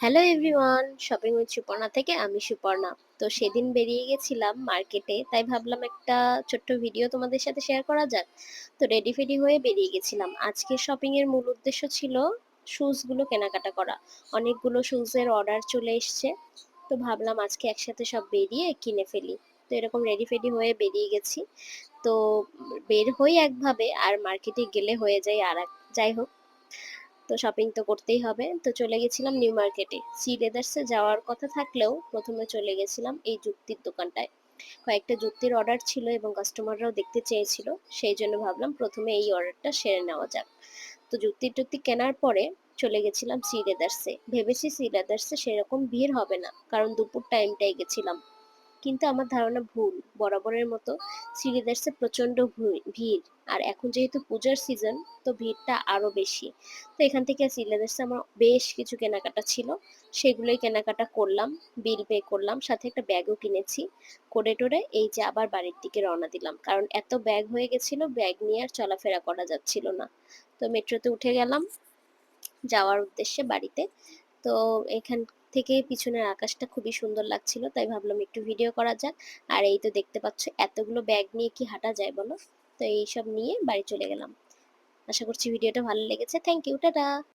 Hello everyone shopping with Suparna থেকে আমি সুপর্ণা তো সেদিন বেরিয়ে গেছিলাম মার্কেটে তাই ভাবলাম একটা ছোট্ট ভিডিও তোমাদের সাথে শেয়ার করা যাক। তো রেডি ফেডি হয়ে বেরিয়ে গেছিলাম। আজকে শপিং এর মূল উদ্দেশ্য ছিল শুজগুলো কেনাকাটা করা। অনেকগুলো শুজের অর্ডার চলে এসছে। তো ভাবলাম আজকে একসাথে সব বেরিয়ে কিনে ফেলি। তো এরকম রেডি ফেডি হয়ে বেরিয়ে গেছি। তো বের হই একভাবে, আর মার্কেটে গেলে হয়ে যায় আর যাই হোক তো শপিং তো করতেই হবে। তো চলে গেছিলাম নিউ মার্কেটে সি লেদার্সে যাওয়ার কথা থাকলেও প্রথমে চলে গেছিলাম এই যুক্তির দোকানটায়। কয়েকটা যুক্তির অর্ডার ছিল এবং কাস্টমাররাও দেখতে চেয়েছিল। সেই জন্য ভাবলাম প্রথমে এই অর্ডারটা সেরে নেওয়া যাক। তো যুক্তি টুক্তি কেনার পরে চলে গেছিলাম সি লেদার্সে ভেবেছি সি লেদার্সে সেরকম ভিড় হবে না। কারণ দুপুর টাইমটাই গেছিলাম। কিন্তু আমার ধারণা ভুল। বরাবরের মতো সিরিদার্সে প্রচণ্ড ভিড়। আর এখন যেহেতু পূজার সিজন তো ভিড়টা আরও বেশি। তো এখান থেকে সিরিদার্সে আমার বেশ কিছু কেনাকাটা ছিল। সেগুলোই কেনাকাটা করলাম বিল পে করলাম, সাথে একটা ব্যাগও কিনেছি। করে টোরে এই যে আবার বাড়ির দিকে রওনা দিলাম। কারণ এত ব্যাগ হয়ে গেছিল, ব্যাগ নিয়ে আর চলাফেরা করা যাচ্ছিল না। তো মেট্রোতে উঠে গেলাম, যাওয়ার উদ্দেশ্যে বাড়িতে। তো এখান থেকে পিছনের আকাশটা খুবই সুন্দর লাগছিল, তাই ভাবলাম একটু ভিডিও করা যাক। আর এই তো দেখতে পাচ্ছ, এতগুলো ব্যাগ নিয়ে কি হাঁটা যায় বলো? তো এইসব নিয়ে বাড়ি চলে গেলাম। আশা করছি ভিডিওটা ভালো লেগেছে। Thank you ta-ta!